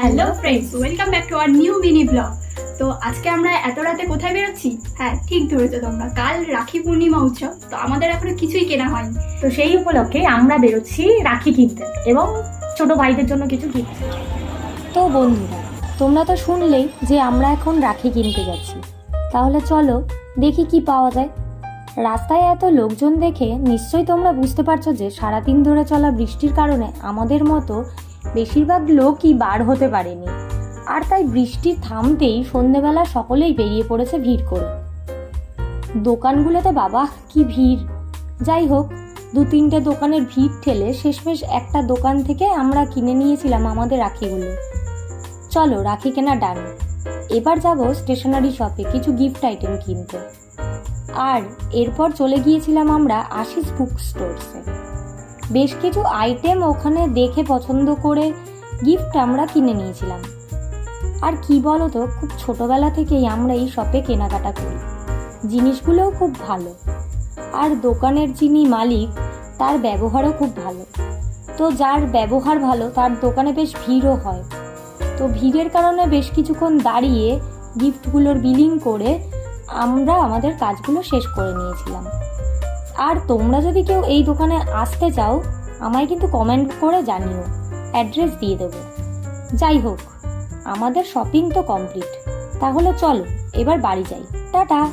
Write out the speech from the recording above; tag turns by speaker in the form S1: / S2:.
S1: Hello friends welcome back to our new mini blog তো আজকে আমরা এত রাতে কোথায় বেরোচ্ছি? হ্যাঁ ঠিক ধরেছো তোমরা। কাল রাখি পূর্ণিমা উৎসব, তো আমাদের এখনও কিছুই কেনা হয়নি।
S2: তো সেই উপলক্ষে আমরা বেরোচ্ছি রাখি কিনতে এবং ছোট ভাইদের জন্য কিছু কিনতে।
S3: তো বন্ধুরা, তোমরা তো শুনলেই যে আমরা এখন রাখি কিনতে যাচ্ছি। তাহলে চলো দেখি কি পাওয়া যায়। রাস্তায় এত লোকজন দেখে নিশ্চয়ই তোমরা বুঝতে পারছ যে সারাদিন ধরে চলা বৃষ্টির কারণে আমাদের মতো বেশিরভাগ লোকই বার হতে পারেনি। আর তাই বৃষ্টি থামতেই সন্ধেবেলা সকলেই বেরিয়ে পড়েছে ভিড় করে দোকানগুলোতে বাবা, কি ভিড়? যাই হোক, দু তিনটে দোকানের ভিড় ঠেলে শেষমেশ একটা দোকান থেকে আমরা কিনে নিয়েছিলাম আমাদের রাখিগুলো। চলো, রাখি কেনা ডান। এবার যাব স্টেশনারি শপে কিছু গিফট আইটেম কিনতে। আর এরপর চলে গিয়েছিলাম আমরা আশিস বুক স্টোরসে। বেশ কিছু আইটেম ওখানে দেখে পছন্দ করে গিফট আমরা কিনে নিয়েছিলাম। আর কি বলো তো খুব ছোটবেলা থেকেই আমরা এই শপে কেনাকাটা করি। জিনিসগুলোও খুব ভালো। আর দোকানের যিনি মালিক, তার ব্যবহারও খুব ভালো। তো যার ব্যবহার ভালো, তার দোকানে বেশ ভিড়ও হয়। তো ভিড়ের কারণে বেশ কিছুক্ষণ দাঁড়িয়ে গিফটগুলোর বিলিং করে আমরা আমাদের কাজগুলো শেষ করে নিয়েছিলাম। আর তোমরা যদি কেউ এই দোকানে আসতে চাও, আমায় কিন্তু কমেন্ট করে জানিও। অ্যাড্রেস দিয়ে দেবো। যাই হোক, আমাদের শপিং তো কমপ্লিট তাহলে চলো, এবার বাড়ি যাই। টাটা!